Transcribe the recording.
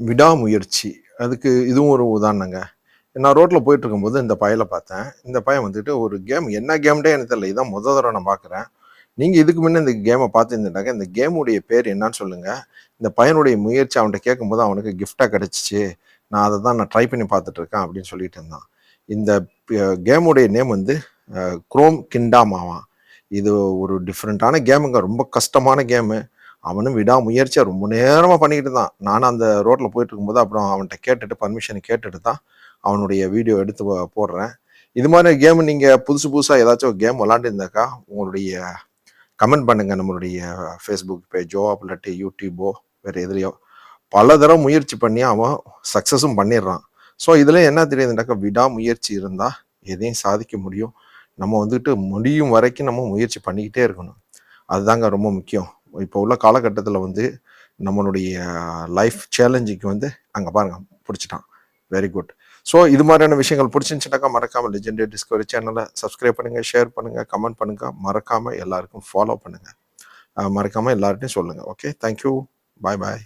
விடாமுயற்சி. அதுக்கு இதுவும் ஒரு உதாரணங்க. நான் ரோட்டில் போயிட்டு இருக்கும்போது இந்த பயலை பார்த்தேன். இந்த பையன் வந்துட்டு ஒரு கேம் என்ன கேம்டே எனக்கு தெரியல. இதான் முத தடவை நான் பார்க்குறேன் நீங்கள் இதுக்கு முன்னே இந்த கேமை பார்த்துருந்துட்டாங்க இந்த கேமுடைய பேர் என்னன்னு சொல்லுங்கள் இந்த பையனுடைய முயற்சி அவன்கிட்ட கேட்கும்போது அவனுக்கு கிஃப்டாக கிடச்சிச்சு. நான் அதை தான் நான் ட்ரை பண்ணி பார்த்துட்ருக்கேன் அப்படின்னு சொல்லிட்டு இருந்தான். இந்த கேமுடைய நேம் வந்து குரோம் கிண்டாமாவான் இது ஒரு டிஃப்ரெண்ட்டான கேமுங்க ரொம்ப கஷ்டமான கேமு அவனும் விடாமுயற்சியாக ரொம்ப நேரமாக பண்ணிக்கிட்டு தான் நானும் அந்த ரோட்டில் போயிட்டு இருக்கும்போது அப்புறம் அவன்கிட்ட கேட்டுட்டு பர்மிஷன் கேட்டுட்டு தான் அவனுடைய வீடியோ எடுத்து போடுறேன். இது மாதிரி கேம் நீங்கள் புதுசு புதுசாக ஏதாச்சும் கேம் விளாண்டுருந்தாக்கா உங்களுடைய கமெண்ட் பண்ணுங்கள் நம்மளுடைய ஃபேஸ்புக் பேஜோ இல்லாட்டி யூடியூபோ வேறு எதுலையோ. பல தடவை முயற்சி பண்ணி அவன் சக்ஸஸும் பண்ணிடுறான். ஸோ இதில் என்ன தெரியுதுனாக்கா விடாமுயற்சி இருந்தால் எதையும் சாதிக்க முடியும். நம்ம வந்துட்டு முடியும் வரைக்கும் நம்ம முயற்சி பண்ணிக்கிட்டே இருக்கணும். அதுதாங்க ரொம்ப முக்கியம். இப்போ உள்ள காலகட்டத்தில் வந்து நம்மளுடைய லைஃப் சேலஞ்சுக்கு வந்து அங்கே பாருங்க பிடிச்சிட்டான். வெரி குட் ஸோ இது மாதிரியான விஷயங்கள் பிடிச்சிருந்துச்சுனாக்கா மறக்காமல் லெஜெண்டரி டிஸ்கவரி சேனலை சப்ஸ்கிரைப் பண்ணுங்கள் ஷேர் பண்ணுங்கள் கமெண்ட் பண்ணுங்க. மறக்காமல் எல்லாருக்கும் ஃபாலோ பண்ணுங்கள் மறக்காமல் எல்லார்ட்டையும் சொல்லுங்கள் ஓகே தேங்க்யூ பாய் பாய்